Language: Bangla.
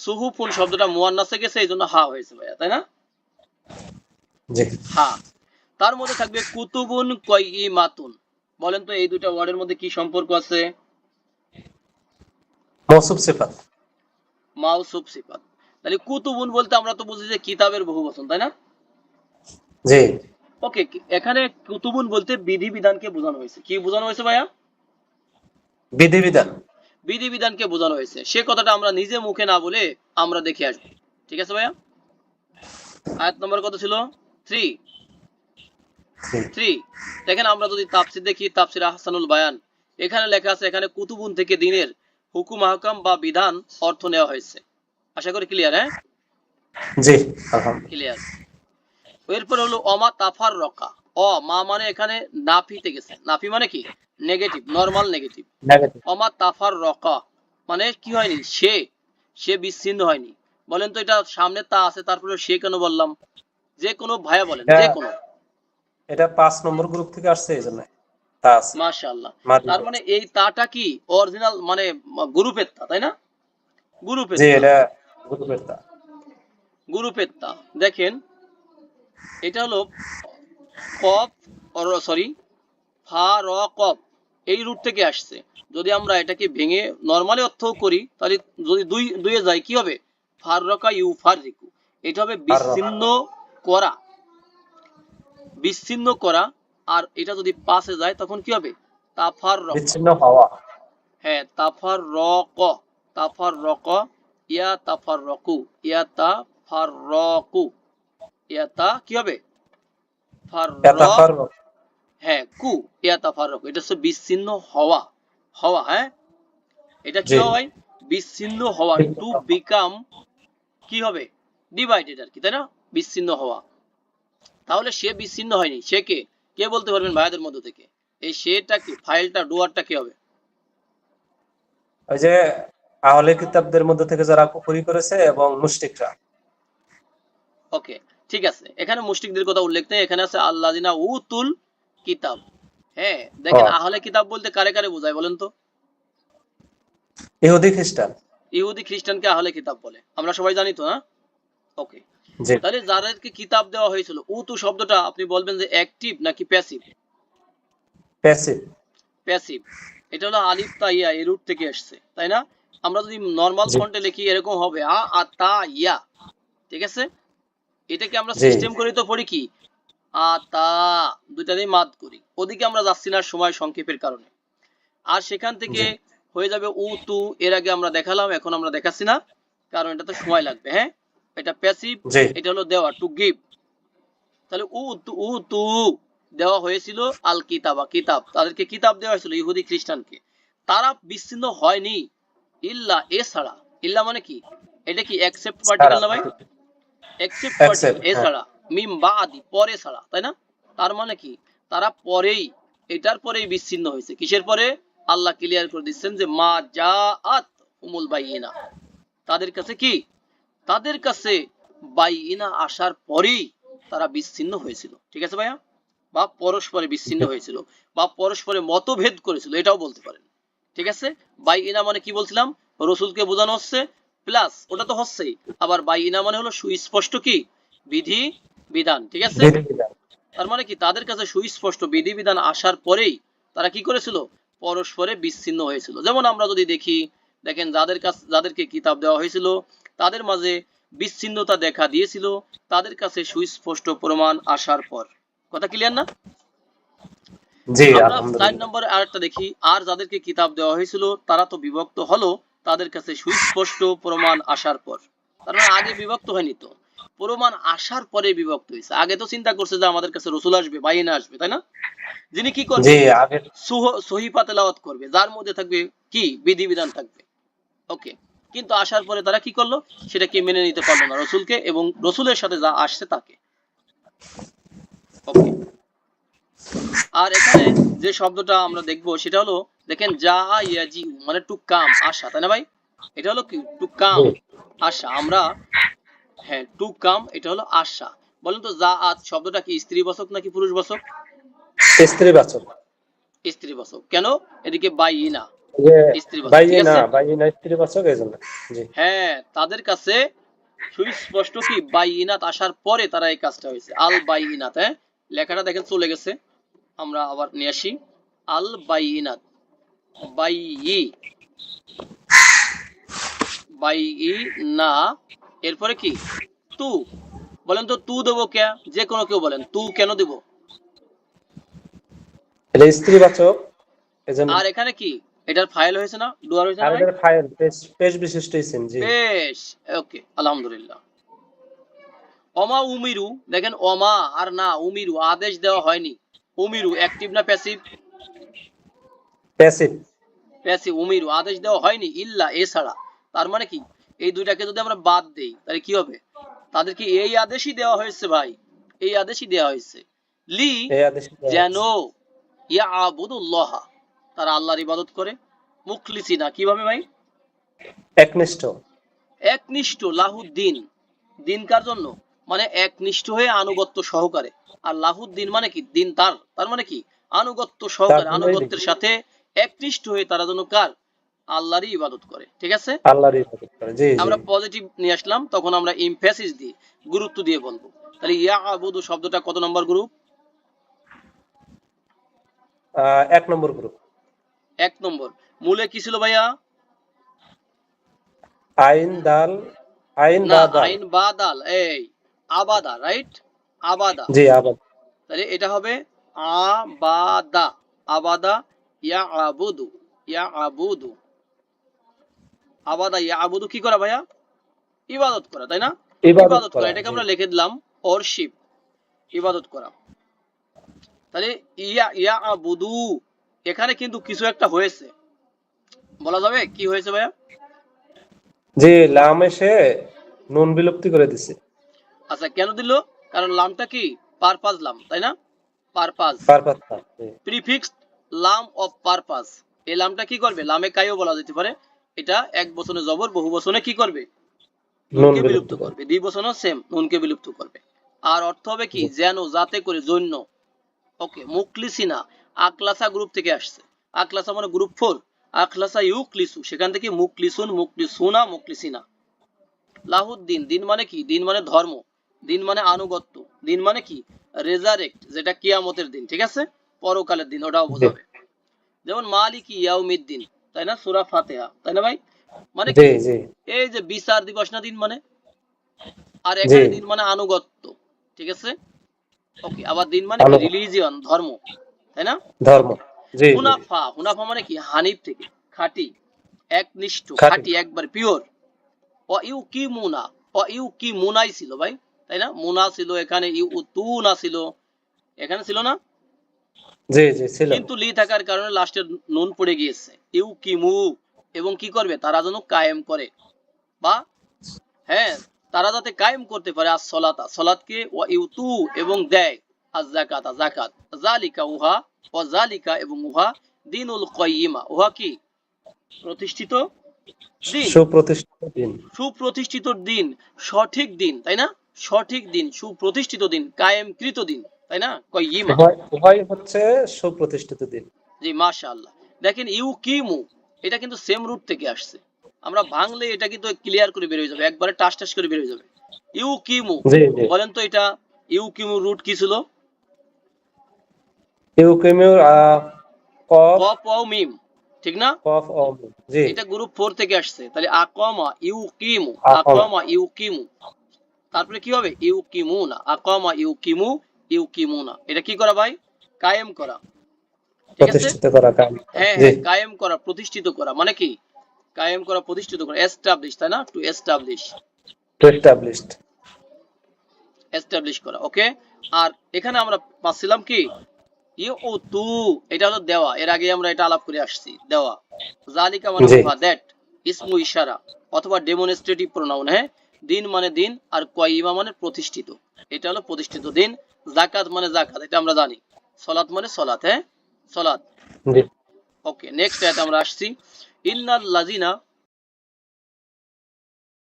সুহুফুন শব্দটা মুয়ান্নাসে গেছে এই জন্য হা হয়েছে ভাইয়া তাই না? হা। তার মধ্যে থাকবে কুতুবুন মাতুন বলেন তো এই দুটা ওয়ার্ডের মধ্যে কি সম্পর্ক আছে? মৌসুফ সিফাত। সিফাত। তাহলে কুতুবুন বলতে আমরা তো বুঝি যে কিতাবের বহু বচন তাই না? জি। ওকে এখানে কুতুবুন বলতে বিধি বিধানকে বোঝানো হয়েছে। কি বোঝানো হয়েছে ভাইয়া? বিধিবিধান। বিধি বিধানকে বোঝানো হয়েছে। সে কথাটা আমরা নিজে মুখে না বলে আমরা দেখে আসব। ঠিক আছে ভাইয়া? আয়াত নম্বর কত ছিল? থ্রি থ্রি দেখেন আমরা যদি তাফসির দেখি তাফসির আহসানুল বায়ান এখানে লেখা আছে এখানে কুতুবুন থেকে দিনের হুকুম আহকাম বা বিধান অর্থ নেওয়া হয়েছে। আশা করি ক্লিয়ার হ্যাঁ? জি ক্লিয়ার এরপর হলো অমা তাফার রকা অ মা মানে এখানে নাফিতে গেছে। নাফি মানে কি? নেগেটিভ নরমাল নেগেটিভ অমা তাফার রকা মানে কি হয়নি? সে সে বিচ্ছিন্ন হয়নি। বলেন তো এটা সামনে তা আছে তারপরে সে কেন বললাম? যে কোনো ভাইয়া বলেন যে। কোনো। এটা পাঁচ নম্বর গ্রুপ থেকে আসছে এই জন্য। মাশাআল্লাহ। তার মানে এই তাটা কি অরিজিনাল মানে গ্রুপের তা তাই না? গ্রুপের জি এটা গ্রুপের তা। গ্রুপের তা। দেখেন এটা হলো কপ সরি ফা র কপ এই রুট থেকে আসছে। যদি আমরা এটাকে ভেঙে নর্মালি অর্থ করি তাহলে যদি দুই দুইয়ে যায় কি হবে? ফার রকা ইউ ফার রিকু। এটা হবে বিচ্ছিন্ন করা। বিচ্ছিন্ন করা আর এটা যদি পাশে যায় তখন কি হবে? তাফার রক বিচ্ছিন্ন হওয়া। হ্যাঁ তাফার র ক। তাফার র ক। ইয়া তাফার রকু ইয়া তা ফার রকু ইয়া তা কি হবে? র হ্যাঁ কু ইয়া তাফার রকু এটা হচ্ছে বিচ্ছিন্ন হওয়া। হওয়া হ্যাঁ? এটা কি হয়? বিচ্ছিন্ন হওয়া। টু বিকাম কি হবে? ডিভাইডেড আর কি তাই না? বিচ্ছিন্ন হওয়া। তাহলে সে বিচ্ছিন্ন হয়নি। সে কে? কে বলতে পারবেন ভাইয়াদের মধ্য থেকে? এই সেটা কি? ফাইলটা ডুয়ারটা কি হবে? ওই যে আহলে কিতাবদের মধ্যে থেকে যারা কুফরি করেছে এবং মুশরিকরা। ওকে। ঠিক আছে এখানে মুশরিকদের কথা উল্লেখ নেই এখানে আছে আল্লাযিনা উতুল কিতাব। হ্যাঁ দেখেন আহলে কিতাব বলতে কারে কারে বোঝায় বলেন তো? ইহুদি খ্রিস্টান। ইহুদি খ্রিস্টানকে আহলে কিতাব বলে। আমরা সবাই জানি তো না ওকে। তাহলে যাদেরকে কিতাব দেওয়া হয়েছিল উতু শব্দটা আপনি বলবেন যে অ্যাক্টিভ নাকি প্যাসিভ? প্যাসিভ। প্যাসিভ। এটা হলো আলিফ তা ইয়া এই রুট থেকে আসছে তাই না? আমরা যদি নর্মাল। ফন্টে লিখি এরকম হবে আ আ তা ইয়া। ঠিক আছে? এটাকে আমরা সিস্টেম করে তো পড়ি কি? আ তা দুইটা দিয়ে মাদ করি। ওদিকে আমরা যাচ্ছি না সময় সংক্ষেপের কারণে। আর সেখান থেকে হয়ে যাবে উ তু এর আগে আমরা দেখালাম এখন আমরা দেখাচ্ছি না কারণ এটা তো সময় লাগবে হ্যাঁ? এটা প্যাসিভ এটা হলো দেওয়া টু গিভ তাহলে উ তু উ তু দেওয়া হয়েছিল আল কিতাবা কিতাব। তাদেরকে কিতাব দেওয়া হয়েছিল ইহুদি খ্রিস্টানকে। তারা বিচ্ছিন্ন হয়নি। ইল্লা এছাড়া ইল্লা মানে কি? এটা কি অ্যাকসেপ্ট পার্টিকেল না ভাই? অ্যাকসেপ্ট Accept, পার্টিকেল হ্যাঁ। এছাড়া মিম বা আদি পরে ছাড়া তাই না? তার মানে কি? তারা পরেই এটার পরেই বিচ্ছিন্ন হয়েছে। কিসের পরে? আল্লাহ ক্লিয়ার করে দিচ্ছেন যে মা যা আত উমুল বাইনা তাদের কাছে কি? তাদের কাছে বাইনা আসার পরেই তারা বিচ্ছিন্ন হয়েছিল। ঠিক আছে ভাইয়া? বা পরস্পরে বিচ্ছিন্ন হয়েছিল বা পরস্পরে মতভেদ করেছিল এটাও বলতে পারেন। ঠিক আছে? বাইনা মানে কি বলছিলাম? রসুলকে বোঝানো হচ্ছে প্লাস ওটা তো হচ্ছেই। আবার বাইনা মানে হলো সুস্পষ্ট কি? বিধি বিধান ঠিক আছে? তার মানে কি? তাদের কাছে সুস্পষ্ট বিধিবিধান আসার পরেই তারা কি করেছিল? পরস্পরে বিচ্ছিন্ন হয়েছিল। যেমন আমরা যদি দেখি দেখেন যাদের কাছে যাদেরকে কিতাব দেওয়া হয়েছিল তাদের মাঝে বিচ্ছিন্নতা দেখা দিয়েছিল তাদের কাছে সুস্পষ্ট প্রমাণ আসার পর। কথা ক্লিয়ার না? আমরা নম্বরে আরেকটা দেখি। আর যাদেরকে কিতাব দেওয়া হয়েছিল তারা তো বিভক্ত হলো তাদের কাছে সুস্পষ্ট প্রমাণ আসার পর। তার মানে আগে বিভক্ত হয়নি তো। প্রমাণ আসার পরে বিভক্ত হয়েছে। আগে তো চিন্তা করছে যে আমাদের কাছে রসুল আসবে বাইনা আসবে তাই না? যিনি কি করবে? সহিফা তেলাওয়াত করবে। যার মধ্যে থাকবে কি? বিধিবিধান থাকবে। ওকে। কিন্তু আসার পরে তারা কি করল? সেটা সেটাকে মেনে নিতে পারল না রসুলকে এবং রসুলের সাথে যা আসছে তাকে। ওকে। আর এখানে যে শব্দটা আমরা দেখব সেটা হলো দেখেন যা ইয়াজি মানে টু কাম আশা তাই না ভাই? এটা হলো কি? To come. আশা। আমরা হ্যাঁ টু কাম এটা হলো আশা। বলেন তো যা আজ শব্দটা কি স্ত্রী বাচক নাকি পুরুষ বাচক স্ত্রী বাচক স্ত্রী বাচক কেন এদিকে স্ত্রীবাচক, ঠিক না স্ত্রীবাচক হ্যাঁ তাদের কাছে সুস্পষ্ট কি বাইনাত আসার পরে তারা এই কাজটা হয়েছে। আল বাইনাত হ্যাঁ? লেখাটা দেখেন চলে গেছে। আমরা আবার নিয়ে আসি। আল বাইনাত। বাইই বাইই না। এরপরে কি? তু। বলেন তো তু দেবো কে? যে কোনো কেউ বলেন। তু কেন দেব? এটা স্ত্রীবাচক আর এখানে কি? এটার ফাইল হয়েছে না? ডুয়ার হয়েছে না এটার ফাইল পেজ পেজ বিশিষ্ট ইসিম জি। বেশ ওকে আলহামদুলিল্লাহ। অমা উমিরু দেখেন অমা আর না উমিরু আদেশ দেওয়া হয়নি। উমিরু অ্যাক্টিভ না প্যাসিভ প্যাসিভ প্যাসিভ উমিরু আদেশ দেওয়া হয়নি ইল্লা এছাড়া। তার মানে কি? এই দুইটাকে যদি আমরা বাদ দেই তাহলে কি হবে? তাদেরকে এই আদেশই দেওয়া হয়েছে ভাই এই আদেশই দেওয়া হয়েছে। লি যেন ইয়া আবুদুল্লাহ তারা আল্লাহর ইবাদত করে। মুখলিসিনা কীভাবে ভাই? একনিষ্ঠ। একনিষ্ঠ লাহুদ্দিন। দিন কার জন্য? মানে একনিষ্ঠ হয়ে আনুগত্য সহকারে। আর লাহুদ্দিন মানে কি? দিন তার। তার মানে কি? আনুগত্য সহকারে আনুগত্যের সাথে একনিষ্ঠ হয়ে তারা যেন কার? আল্লাহরই ইবাদত করে ঠিক আছে? আল্লাহর ইবাদত করে জি আমরা পজিটিভ নিয়ে আসলাম তখন আমরা ইমফেসিস দিই গুরুত্ব দিয়ে বলব। তাহলে ইয়া আবুদু শব্দটা কত নম্বর গ্রুপ এক নম্বর গ্রুপ এক নম্বর। মূলে কি ছিল ভাইয়া? আইন দাল আইন না বা দাল। আইন বাদাল এই আবাদা রাইট আবাদা। জি আবাদ। তাহলে এটা হবে আবাদা আবাদা ইয়া আবুদু ইয়া আবুদু আবাদা ইয়া আবুদু কি করা ভাইয়া? ইবাদত করা তাই না? ইবাদত করা এটাকে আমরা লিখে দিলাম অর্শিপ ইবাদত করা। তাহলে ইয়া ইয়া আবুদু এখানে কিন্তু কিছু একটা হয়েছে। বলা যাবে? কি হয়েছে ভাইয়া? জি লাম এসে নুন বিলুপ্তি করে দিছে। আচ্ছা কেন দিল? কারণ লামটা কি? পারপাজ লাম তাই না? পারপাজ পারপাত্তা জি। প্রিফিক্সড লাম অফ পারপাস। এই লামটা কি করবে? লামে কাইও বলা যেতে পারে। এটা এক বচনে জবর বহু বচনে কি করবে? নুনকে বিলুপ্ত করবে। দুই সেম নুনকে বিলুপ্ত করবে। আর অর্থ হবে কি? যেন যাতে করে জন্য। ওকে মুকলিসিনা আকলাসা গ্রুপ থেকে আসছে। আকলাসা মানে গ্রুপ ফোর আকলাসা ইউক্লিসু। সেখান থেকে মুকলিসুন মুকলিসুনা মুকলিসিনা। লাহুদ্দিন দিন মানে কি? দিন মানে ধর্ম। দিন মানে আনুগত্য। দিন মানে কি? রেজারেক্ট যেটা কিয়ামতের দিন ঠিক আছে? পরকালের দিন ওটাও বোঝাবে। যেমন মালিকি ইয়াউমিদ্দিন তাই না? সূরা ফাতিহা তাই না ভাই? মানে এই যে বিচার দিবস না দিন মানে? আর এখানে দিন মানে আনুগত্য ঠিক আছে? ওকে আবার দিন মানে রিলিজিয়ন ধর্ম তাই না? ধর্ম। হুনাফা হুনাফা মানে কি? হানিফ থেকে খাঁটি একনিষ্ঠ খাঁটি। খাঁটি একবার পিওর ও ইউ কি মুনা ও ইউ কি মুনাই ছিল ভাই তাই না? মুনা ছিল এখানে ইউ তুনা ছিল। এখানে ছিল না? জি জি ছিল। কিন্তু লি থাকার কারণে লাস্টের নুন পড়ে গিয়েছে। ইউ কি মু? এবং কি করবে? তারা যেন কায়েম করে। বা হ্যাঁ তারা যাতে কায়েম করতে পারে। আর সলাতা সলাতকে ও ইউতু এবং দেয়। আর জাকাতা জাকাত জালিকা উহা ও জালিকা এবং উহা দিনুল কয়িমা। উহা কি? প্রতিষ্ঠিত দিন। সুপ্রতিষ্ঠিত দিন। সুপ্রতিষ্ঠিত দিন। সঠিক দিন তাই না? সঠিক দিন সুপ্রতিষ্ঠিত দিন কায়েমকৃত দিন। তাই না? কয়িমা উভয় হচ্ছে সুপ্রতিষ্ঠিত দিন। জি মাশাআল্লাহ। দেখেন ইউকিমু এটা কিন্তু সেম রুট থেকে আসছে। আমরা ভাঙলে এটা কিন্তু ক্লিয়ার করে বের হয়ে যাবে একবারে টাস টাস করে বের হয়ে যাবে। ইউকিমু বলেন তো এটা ইউকিমু রুট কি ছিল? ইউকেমিউর আহ, কফ ও মিম ঠিক না? কফ ও জি। এটা গ্রুপ ফোর থেকে আসছে। তাহলে আকমা ইউকিমু। আকমা ইউকিমু তারপরে কি হবে? ইউকিমুনা আকমা ইউকিমু ইউকিমুনা। এটা কি করা ভাই? কায়েম করা। ঠিক আছে? হ্যাঁ হ্যাঁ কায়েম করা প্রতিষ্ঠিত করা। মানে কি? কায়েম করা প্রতিষ্ঠিত করা। এস্টাবলিশ তাই না? To establish to established establish করা ওকে আর এখানে আমরা পাচ্ছিলাম কি? ও তু এটা হলো দেওয়া। এর আগে আমরা এটা আলাপ করে আসছি দেওয়া। জালিকা মানে দ্যাট ইসমু ইশারা অথবা ডেমনস্ট্রেটিভ প্রোনাউন হ্যাঁ? দিন মানে দিন আর কয়িমা মানে প্রতিষ্ঠিত। এটা হলো প্রতিষ্ঠিত দিন। জাকাত মানে জাকাত এটা আমরা জানি। সলাত মানে সলাত হ্যাঁ? সলাত ওকে নেক্সট আয়াত আমরা আসছি। ইন্নাল লাজিনা